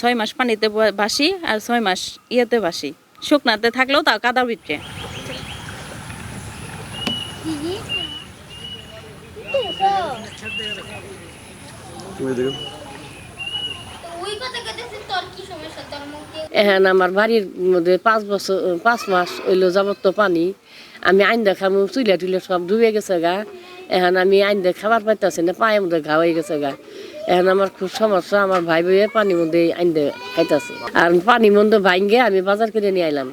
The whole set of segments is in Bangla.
ছয় মাস পানিতে বাসি আর ছয় মাস ইয়েতে বাসি। শুকনাতে থাকলেও তাও কাদা ভিতরে এখন আমার বাড়ির মধ্যে পাঁচ বছর পাঁচ মাস হইল যাবত পানি। আমি আইন দেখামু চুলা টুলা সব ডুবে গেছে গা। এখন আমি আইন খাবার পাইতেছি না পায়ের মধ্যে ঘা হয়ে গেছে গা। এখন আমার খুব সমস্যা, আমার ভাই বইয়ে পানির মধ্যে আইন দে খাইতেছে। আর পানির মধ্যে ভাঙ্গে আমি বাজার করে নিয়ে আইলাম।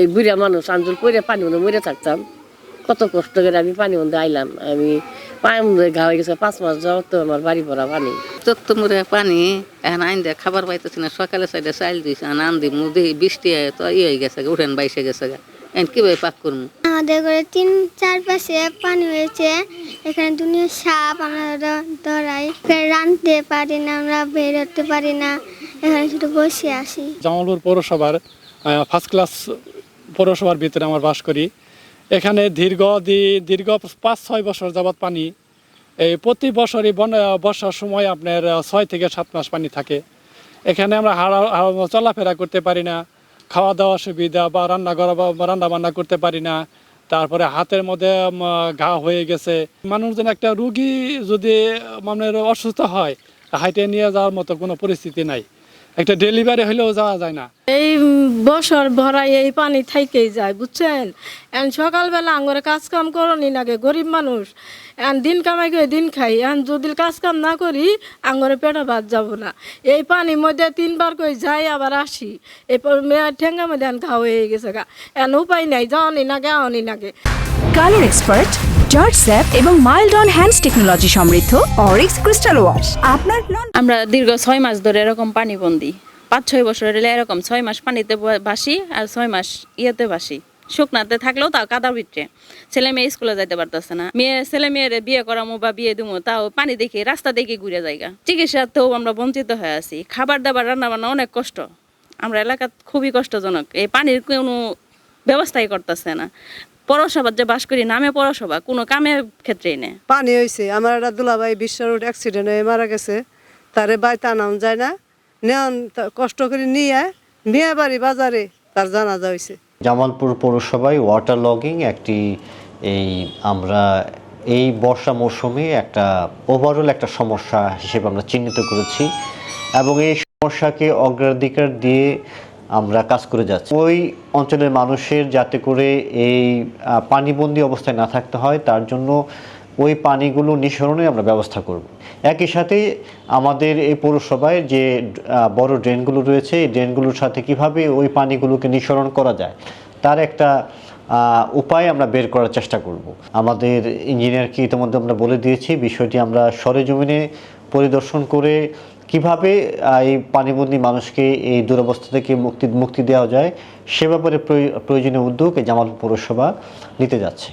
এই বুড়া মানুষ আঞ্জল পরে পানি মধ্যে মরে থাকতাম। কত কষ্ট করে আমি পানি মধ্যে আইলাম। আমি পায়ের মধ্যে ঘা হয়ে গেছে পাঁচ মাস যাওয়ার তো আমার বাড়ি ভরা পানি। চোদ্দ মুড়ে পানি, এখন আইন দেয় খাবার পাইতেছি না, সকালে সাইডে চাইল দিয়েছে আন দি মুদি বৃষ্টি তো ইয়ে হয়ে গেছে উঠেন বাইসে গেছে কীভাবে পাক করব? আমাদের ঘরে তিন চারপাশে পানি হয়েছে এখানে দুনিয়া সাপ আমরা ধরাই। রাঁধতে পারি না আমরা বেরোতে পারি না এখানে শুধু বসে আসি। জামালপুর পৌরসভার ফার্স্ট ক্লাস পৌরসভার ভিতরে আমার বাস করি। এখানে দীর্ঘ দীর্ঘ পাঁচ ছয় বছর যাবৎ পানি এই প্রতি বছরই বন বর্ষার সময় আপনার ছয় থেকে সাত মাস পানি থাকে। এখানে আমরা হারা- চলাফেরা করতে পারি না। খাওয়া দাওয়া সুবিধা বা রান্না করা বা রান্না বান্না করতে পারি না। তারপরে হাতের মধ্যে ঘা হয়ে গেছে। মানুষজন একটা রুগী যদি মানে অসুস্থ হয়, হাইটে নিয়ে যাওয়ার মতো কোনো পরিস্থিতি নাই। একটা ডেলিভারি হলেও যাওয়া যায় না। এই বছর ভরা এই পানি থাইকেই যায় বুঝছেন? এখন সকালবেলা আঙরে কাজ কাম করনি নাগে গরিব মানুষ। এখন দিন কামাই করে দিন খাই এখন যদি কাজ কাম না করি আঙরে পেটে ভাত যাব না। এই পানির মধ্যে তিনবার করে যাই আবার আসি। এই ঠেঙ্গা মধ্যে এখন খাওয়া হয়ে গেছে গা। এখন উপায় নাই যাওয়ানি নাগে আওয়ানি নাগে। কালার এক্সপার্ট জর্জ স্যাপ এবং মাইল্ড অন হ্যান্ডস টেকনোলজি সমৃদ্ধ অরিক্স ক্রিস্টাল ওয়াশ আপনার আমরা দীর্ঘ ছয় মাস ধরে এরকম পানি বন্দি। পাঁচ, ছয় বছর হলে এরকম ছয় মাস পানিতে বাসি আর ছয় মাস ইয়েতে বাসি শুকনাতে থাকলেও তাও কাদার ভিতরে। ছেলে মেয়ে স্কুলে যাইতে পারতেছে না। মেয়ে ছেলে মেয়ের বিয়ে করামো বা বিয়ে দিমো, তাও পানি দেখে রাস্তা দেখে ঘুরে জায়গা চিকিৎসাতেও আমরা বঞ্চিত হয়ে আছি। খাবার দাবার রান্না বান্না অনেক কষ্ট। আমরা এলাকা খুবই কষ্টজনক। এই পানির কোনো ব্যবস্থাই করতেছে না। পৌরসভার যে বাস করি নামে পৌরসভা কোনো কামের ক্ষেত্রেই নেই। পানি হয়েছে আমার একটা দুলাভাই বিশ্ব রোড অ্যাক্সিডেন্ট হয়ে মারা গেছে। তারে বাড়িতে আনাম যায় না। নেন কষ্ট করে নিয়ে বিয়ে বাড়ি বাজারে। তার জানাজা হয়েছে জামালপুর পৌরসভায় ওয়াটার লগিং একটি এই আমরা এই বর্ষা মৌসুমে একটা ওভারঅল একটা সমস্যা হিসেবে আমরা চিহ্নিত করেছি। এবং এই সমস্যাকে অগ্রাধিকার দিয়ে আমরা কাজ করে যাচ্ছি। ওই অঞ্চলের মানুষের যাতে করে এই পানিবন্দী অবস্থায় না থাকতে হয়, তার জন্য ওই পানিগুলো নিঃসরণে আমরা ব্যবস্থা করব। একই সাথে আমাদের এই পৌরসভায় যে বড় ড্রেনগুলো রয়েছে, এই ড্রেনগুলোর সাথে কীভাবে ওই পানিগুলোকে নিঃসরণ করা যায়, তার একটা উপায় আমরা বের করার চেষ্টা করব। আমাদের ইঞ্জিনিয়ারকে ইতিমধ্যে আমরা বলে দিয়েছি, বিষয়টি আমরা সরেজমিনে পরিদর্শন করে কীভাবে এই পানিবন্দী মানুষকে এই দুরবস্থা থেকে মুক্তি মুক্তি দেওয়া যায় সে ব্যাপারে প্রয়- প্রয়োজনীয় উদ্যোগ জামালপুর পৌরসভা নিতে যাচ্ছে।